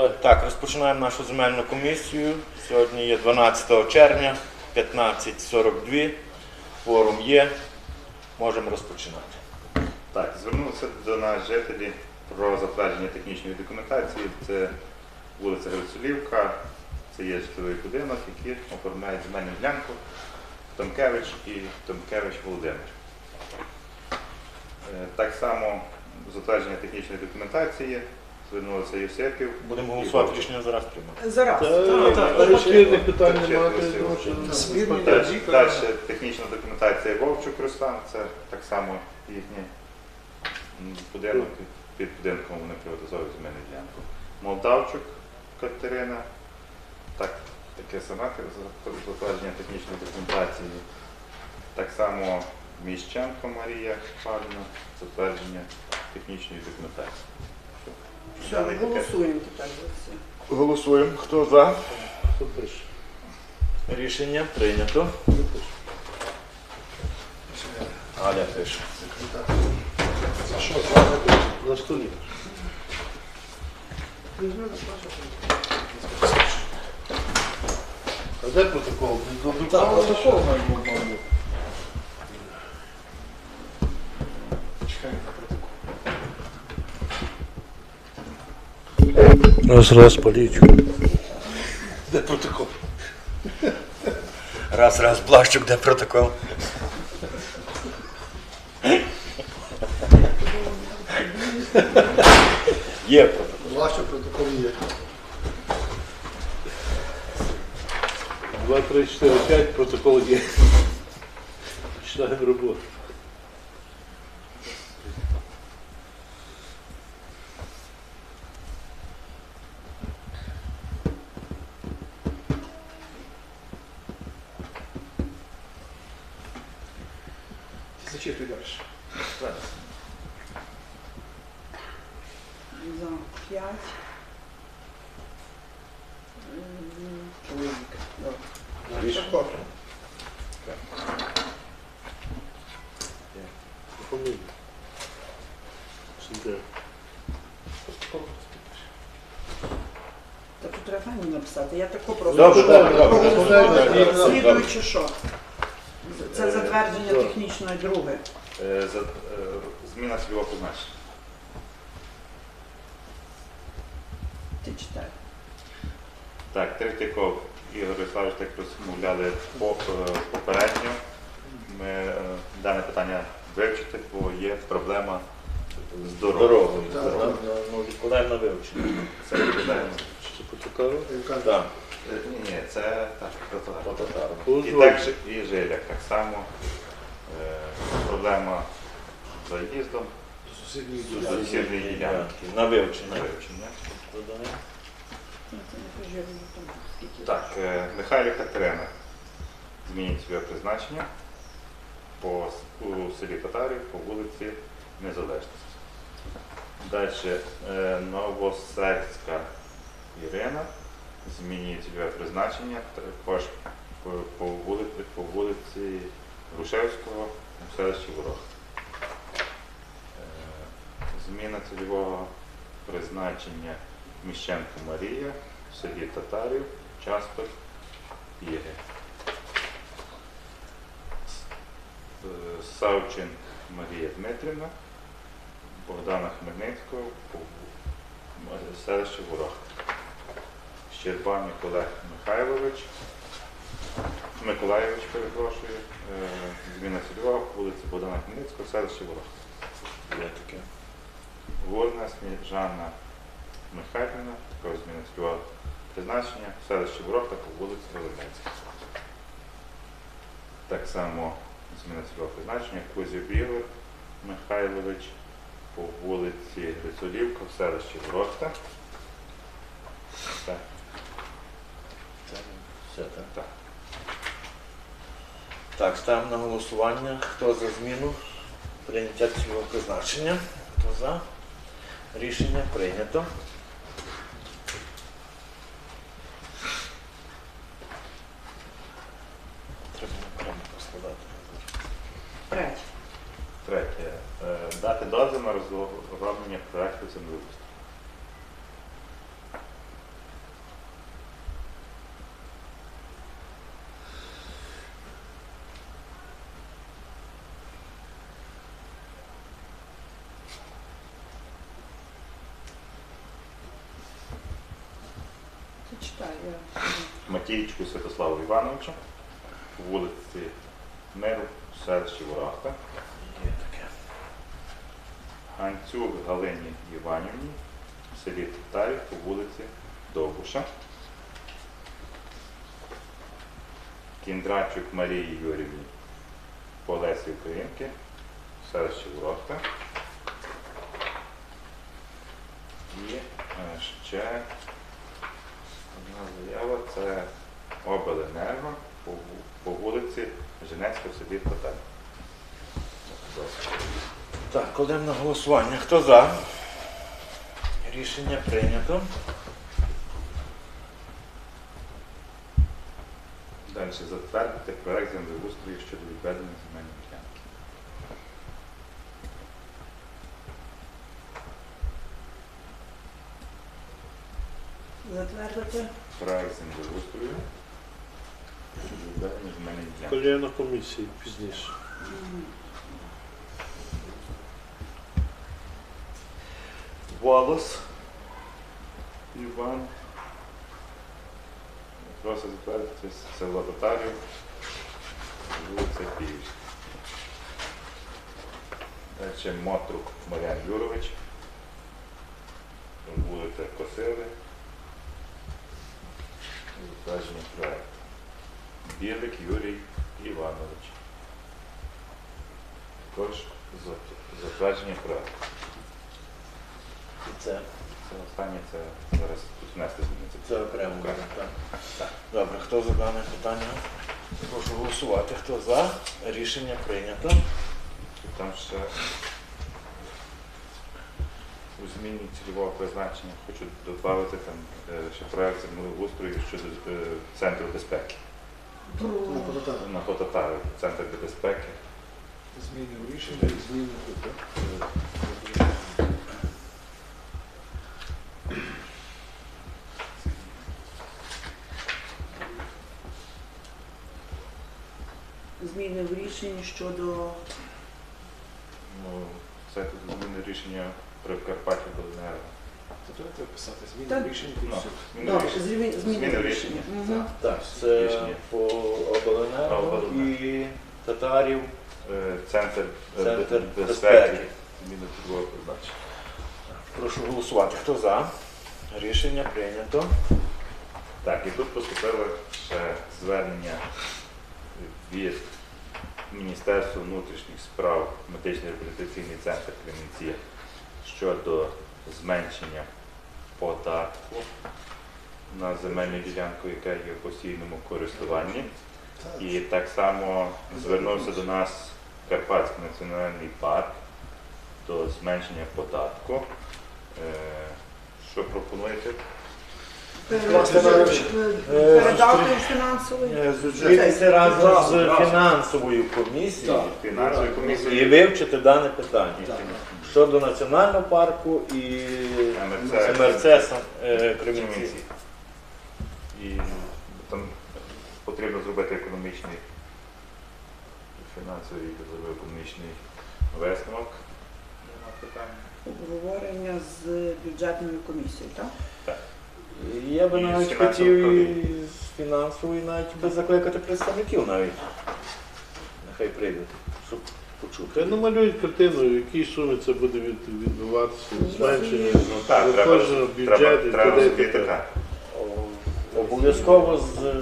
колеги. Так, розпочинаємо нашу земельну комісію. Сьогодні є 12 червня, 15.42. Форум є. Можемо розпочинати. Так, звернулися до нас жителі про затвердження технічної документації. Це вулиця Грицулівка, це є житловий будинок, який оформляє земельну ділянку Томкевич і Томкевич Володимир. Е, Так само затвердження технічної документації звернулися Євсепів. Будемо голосувати рішення зараз приймати. Зараз. Так. Далі, технічна документація Вовчук Руслан, це так само їхній будинок, під будинком вони приватизовують земельну ділянку. Молдавчук Катерина, так, таке саме затвердження технічної документації. Так само Міщенко Марія Павлівна, затвердження технічної документації. Все, таке. голосуємо тепер за це. Голосуємо. Хто за? Хто пише? Рішення прийнято. Хто пише? Аля пише. Що? На столі. А де протокол? Протокол Раз, раз, полічку. Де протокол? Раз, раз, Блащук, де протокол? Є протокол. Ваше протокол є. Два, три, чотири, п'ять, протокол є. Починаємо роботу. Зачитуй далі. За п'ять. М, Чоловік. Добре. Протокол. Фамілія. Сюди. Та тут треба фамілію написати. Я таку просто. Добре, добре. Слідуючи що? Це Е, затвердження технічної друге. Е, за- е, Зміна цільового призначення. Ти читай. Так, Третьяков Ігор Вячеславович, так розмовляли по- е, попередньо. Ми е, дане питання вивчити, бо є проблема з дорогою. Дорогою. Так. Так, відкладаємо на вивчення. Це це? Так, Е, Ні, ні, це так. І так і Жиляк так само. Проблема з заїздом сусідньої ділянки. На вивчення. Так, е, Михайло Катерина змінить своє призначення по, у селі Татарів по вулиці Незалежності. Далі е, Новосельська Ірина змінює цільове призначення також по, по, вулиці, по вулиці Грушевського у селищі Ворог. Е, Зміна цільового призначення Міщенко Марія селі Татарів, Часток, Єги. Е, Савчин Марія Дмитрівна, Богдана Хмельницького, селище Ворог. Щерба Миколай Михайлович, Миколаєвич, перепрошую, е, зміна цільова, вулиця Богдана Хмельницького, селище Ворог. Є таке. Горна Сніжана Михайлівна, також зміна цільового призначення, селище Ворог та по вулиці Розумецька. Так само зміна цільового призначення, Кузів Ігор Михайлович по вулиці Грицулівка в селищі Ворохта. Так, Все так. так. Так, ставимо на голосування. Хто за зміну прийняття цього призначення? Хто за? Рішення прийнято. Треба окремо поскладати. Третє. Третє. Е, Дати дозвіл на розроблення проекту землеустрою. Матійчику Святославу Івановичу по вулиці Миру, селищі Ворохта. Ганцюк Галині Іванівні в селі Татарів по вулиці Довбуша. Кіндрачук Марії Юрівні по Лесі Українки в селищі Ворохта. І е, ще заява це обленерго по, по вулиці Женецька в селі Татарів. Так, кладемо на голосування. Хто за? Рішення прийнято. Далі затвердити проект землеустрою щодо відведення земельної ділянки. Затвердити. Проект землеустрою щодо відведення. Коли я на комісії пізніше. Волос. Іван. Просить затвердити село Татарів, вулиця Київська. Далі Мотрук Мар'ян Юрович, вулиця Косили. Затвердження проекту. Білик Юрій Іванович. Також затвердження проекту. І це, Це останнє, це зараз тут внести зміни. це окремо. Так. Так. Добре, хто за дане питання? Прошу голосувати. Хто за? Рішення прийнято. І там ще у зміні цільового призначення хочу додати там е, ще проект землеустрою щодо е, центру безпеки. Про Ну. На Котатарі центр безпеки. Зміни в рішення, зміни тут, зміни в рішенні щодо Ну, це тут зміни рішення про Карпаття Долинерго. Це треба писати зміни в рішення. і ну. Зміни рішення. зміни, зміни в рішення. Так, це по обленерго Обленерго. і татарів. Е, Центр, е, безпеки. Зміни цільового призначення. Прошу голосувати. Хто за? Рішення прийнято. Так, і тут поступило ще звернення від Міністерства внутрішніх справ медичний реабілітаційний центр Кремінці щодо зменшення податку на земельну ділянку, яка є в постійному користуванні. І так само звернувся до нас Карпатський національний парк до зменшення податку. Е, Що пропонуєте? Передати фінансовий. Е, Зустрітися разом з фінансовою комісією Так. Фінансової і вивчити дане питання щодо національного парку і МРЦ. МРЦ Сан- е, Кремінці. І там потрібно зробити економічний, фінансовий і економічний висновок. Обговорення з бюджетною комісією, так? Я би І з навіть хотів і управління. з фінансової навіть би закликати представників навіть. Нехай прийдуть, щоб почути. Хай намалюють картину, в якій сумі це буде від, відбуватися, зменшення Ну, так, треба, кожного треба, бюджету. треба т.д. і розуміти т.п. так. О, Обов'язково з е,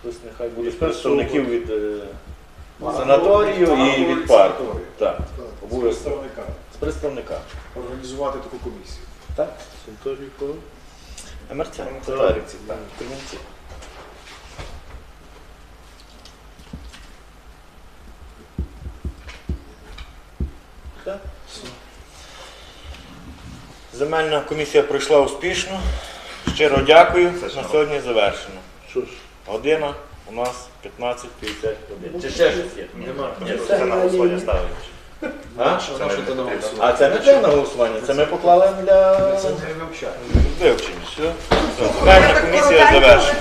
хтось нехай буде з представників від е, санаторію і і від парку. санаторію. Так, з Обов'язково. представника. з представника. Організувати таку комісію. Так? Санаторій кого? Ну, татарівці, так. Так. Земельна комісія пройшла успішно. Щиро дякую. На сьогодні завершено. Що ж? Година у нас 15.51. Чи ще щось є? Нема. Ні, Це на голосування ставить. А? Що Це на голосування? А це не треба на голосування, це ми поклали для Це не вивчає. вивчення. Все. Комісія завершена.